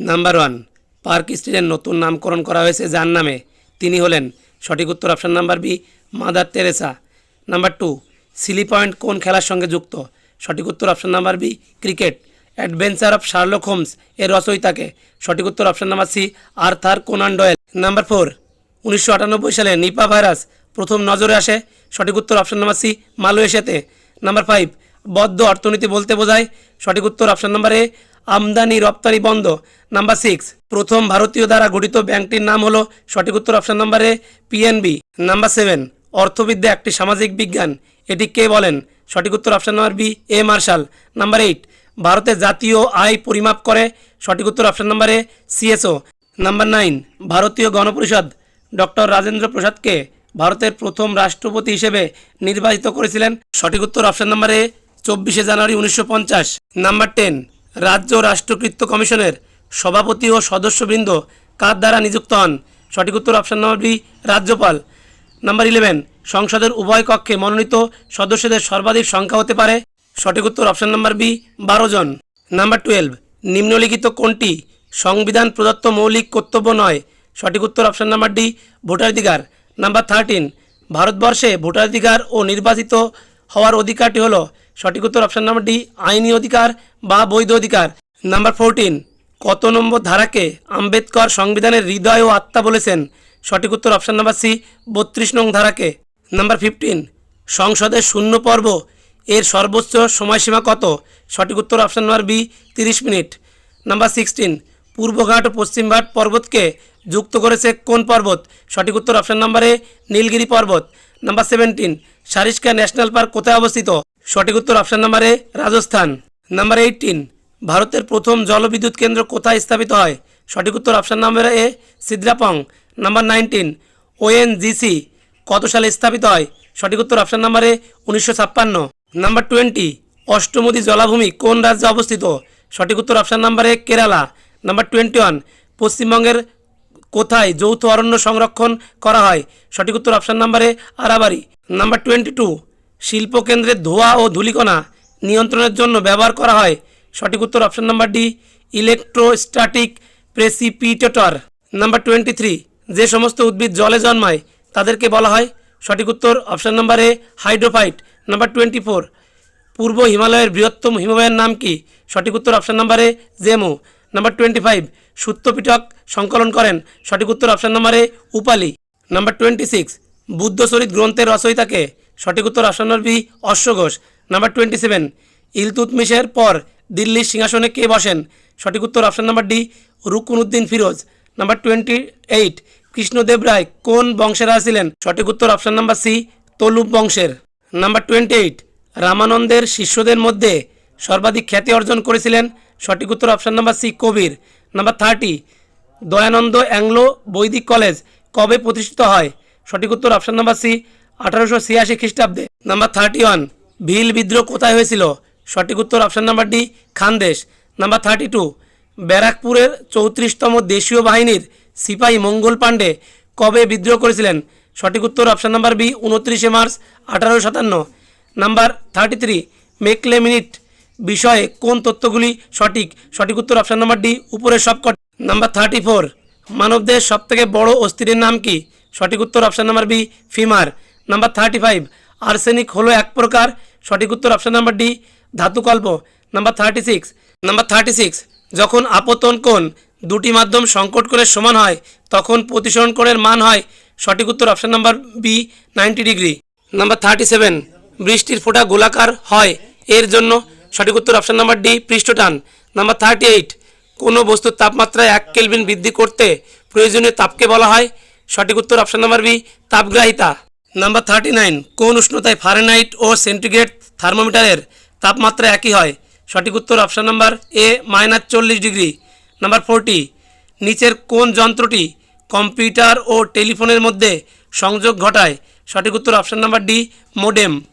Number one park স্ট্রিটের নতুন নামকরণ করা হয়েছে যার নামে তিনি হলেন সঠিক উত্তর option number B Mother Teresa number two silly point কোন খেলার সঙ্গে যুক্ত? সঠিক উত্তর option number B cricket adventure of Sherlock Holmes এর রচয়িতাকে সঠিক উত্তর option number C Arthur Conan Doyle number four উনিশশো আটানব্বই সালে নিপা ভাইরাস প্রথম নজরে আসে? সঠিক উত্তর অপশান নাম্বার সি মালয়েশিয়াতে. নাম্বার ফাইভ বদ্ধ অর্থনীতি বলতে বোঝায় সঠিক উত্তর অপশান নাম্বার এ আমদানি রপ্তানি বন্ধ। নাম্বার সিক্স প্রথম ভারতীয় দ্বারা গঠিত ব্যাংকটির নাম হলো সঠিক উত্তর option number A PNB number seven অর্থবিদ্যা একটি সামাজিক বিজ্ঞান। এটি কে বলেন? সঠিক উত্তর option number B A Marshall number eight ভারতের জাতীয় আয় পরিমাপ করে। সঠিক উত্তর option number A CSO number nine ভারতীয় গণপরিষদ। ডক্টর রাজেন্দ্র প্রসাদকে ভারতের প্রথম রাষ্ট্রপতি হিসেবে নির্বাচিত করেছিলেন। সঠিক উত্তর অপশান নাম্বার এ চব্বিশে জানুয়ারি উনিশশো পঞ্চাশ। নাম্বার টেন, রাজ্য রাষ্ট্রকৃত্য কমিশনের সভাপতি ও সদস্যবৃন্দ কার দ্বারা নিযুক্ত হন? সঠিক উত্তর অপশান নাম্বার বি, রাজ্যপাল। নাম্বার ইলেভেন, সংসদের উভয় কক্ষে মনোনীত সদস্যদের সর্বাধিক সংখ্যা হতে পারে। সঠিক উত্তর অপশান নাম্বার বি, বারো জন। নাম্বার টুয়েলভ, নিম্নলিখিত কোনটি সংবিধান প্রদত্ত মৌলিক কর্তব্য নয়? সঠিক উত্তর অপশান নাম্বার ডি, ভোটাধিকার। নাম্বার থার্টিন, ভারতবর্ষে ভোটাধিকার ও নির্বাচিত হওয়ার অধিকারটি হলো সঠিক উত্তর অপশান নাম্বার ডি আইনি অধিকার বা বৈধ অধিকার। নাম্বার ফোরটিন কত নম্বর ধারাকে আম্বেদকর সংবিধানের হৃদয় ও আত্মা বলেছেন? সঠিক উত্তর অপশান নাম্বার সি বত্রিশ নং ধারাকে। নাম্বার ফিফটিন সংসদের শূন্য পর্ব, এর সর্বোচ্চ সময়সীমা কত? সঠিক উত্তর অপশান নাম্বার বি তিরিশ মিনিট। নাম্বার সিক্সটিন পূর্বঘাট ও পশ্চিমঘাট পর্বতকে যুক্ত করেছে কোন পর্বত? সঠিক উত্তর অপশান নাম্বারে নীলগিরি পর্বত। Number seventeen Sariska national park কোথায় অবস্থিত? সঠিক উত্তর অপশান নাম্বারে রাজস্থান। নাম্বার এইটিন ভারতের প্রথম জলবিদ্যুৎ কেন্দ্র কোথায় স্থাপিত হয়? সঠিক উত্তর option number A, Sidrapong. Number nineteen ONGC কত সালে স্থাপিত হয়? সঠিক উত্তর অপশান নাম্বারে উনিশশো ছাপ্পান্ন। নাম্বার টোয়েন্টি অষ্টমদী জলাভূমি কোন রাজ্যে অবস্থিত? সঠিক উত্তর অপশান নাম্বারে কেরালা। নাম্বার টোয়েন্টি ওয়ান পশ্চিমবঙ্গের কোথায় যৌথ অরণ্য সংরক্ষণ করা হয়? সঠিক উত্তর অপশান নাম্বারে আরাবারি নাম্বার টোয়েন্টি টু শিল্পকেন্দ্রের ধোঁয়া ও ধূলিকণা নিয়ন্ত্রণের জন্য ব্যবহার করা হয়। সঠিক উত্তর option number D, electrostatic precipitator. Number twenty three, যে সমস্ত উদ্ভিদ জলে জন্মায়, তাদেরকে বলা হয়। সঠিক উত্তর option number A, hydrophyte. Number twenty four, পূর্ব হিমালয়ের বৃহত্তম হিমবাহের নাম কি? সঠিক উত্তর অপশান নাম্বারে জেমু। নাম্বার টোয়েন্টি ফাইভ সূত্রপিটক সংকলন করেন। সঠিক উত্তর অপশান নাম্বারে উপালি। নাম্বার টোয়েন্টি সিক্স বুদ্ধচরিত গ্রন্থের রচয়িতাকে সঠিক উত্তর অপশান বি, অশ্বঘোষ। নাম্বার টোয়েন্টি সেভেন ইলতুতমিশের পর দিল্লির সিংহাসনে কে বসেন? সঠিক উত্তর option number D, Ruknuddin Firoz. Number twenty eight Krishnadeva Raya কোন বংশের ছিলেন? সঠিক উত্তর অপশান নাম্বার সি তলুপ বংশের। নাম্বার টোয়েন্টি এইট রামানন্দের শিষ্যদের মধ্যে সর্বাধিক খ্যাতি অর্জন করেছিলেন? সঠিক উত্তর option number C, Kabir. Number thirty Dayananda Anglo Vedic college কবে প্রতিষ্ঠিত হয়? সঠিক উত্তর অপশান নাম্বার সি, আঠারোশো ছিয়াশি খ্রিস্টাব্দে। নাম্বার থার্টি ওয়ান ভিল বিদ্রোহ কোথায় হয়েছিল? সঠিক উত্তর option number D, Khandesh. Number thirty two ব্যারাকপুরের চৌত্রিশতম দেশীয় বাহিনীর সিপাহী মঙ্গল পাণ্ডে কবে বিদ্রোহ করেছিলেন? সঠিক উত্তর অপশান নাম্বার বি, উনত্রিশে মার্চ, আঠারোশো সাতান্ন। Number thirty three Macaulay minute বিষয়ে কোন তথ্যগুলি সঠিক? সঠিক উত্তর অপশান নাম্বার ডি, উপরের সবকটি। নাম্বার থার্টি ফোর মানবদের সবথেকে বড় অস্থিরের নাম কি? সঠিক উত্তর option number B, femur. Number thirty five arsenic হলো এক প্রকার। সঠিক উত্তর option number D ধাতুকল্প number thirty six number thirty six যখন আপতন কোণ দুটি মাধ্যম সংকট কোণের সমান হয়, তখন প্রতিসরণ কোণের মান হয়। সঠিক উত্তর option number B ninety degree number thirty seven বৃষ্টির ফোঁটা গোলাকার হয়, এর জন্য সঠিক উত্তর অপশান নাম্বার ডি, পৃষ্ঠটান। নাম্বার থার্টি এইট কোনো বস্তুর তাপমাত্রা এক কেলভিন বৃদ্ধি করতে প্রয়োজনীয় তাপকে বলা হয় সঠিক উত্তর অপশন নাম্বার বি তাপগ্রাহিতা। নাম্বার থার্টি নাইন কোন উষ্ণতায় ফারেনাইট ও সেন্টিগ্রেড থার্মোমিটারের তাপমাত্রা একই হয়? সঠিক উত্তর অপশান নাম্বার এ মাইনাস চল্লিশ ডিগ্রি নাম্বার ফোরটি নিচের কোন যন্ত্রটি কম্পিউটার ও টেলিফোনের মধ্যে সংযোগ ঘটায়? সঠিক উত্তর অপশান নাম্বার ডি মোডেম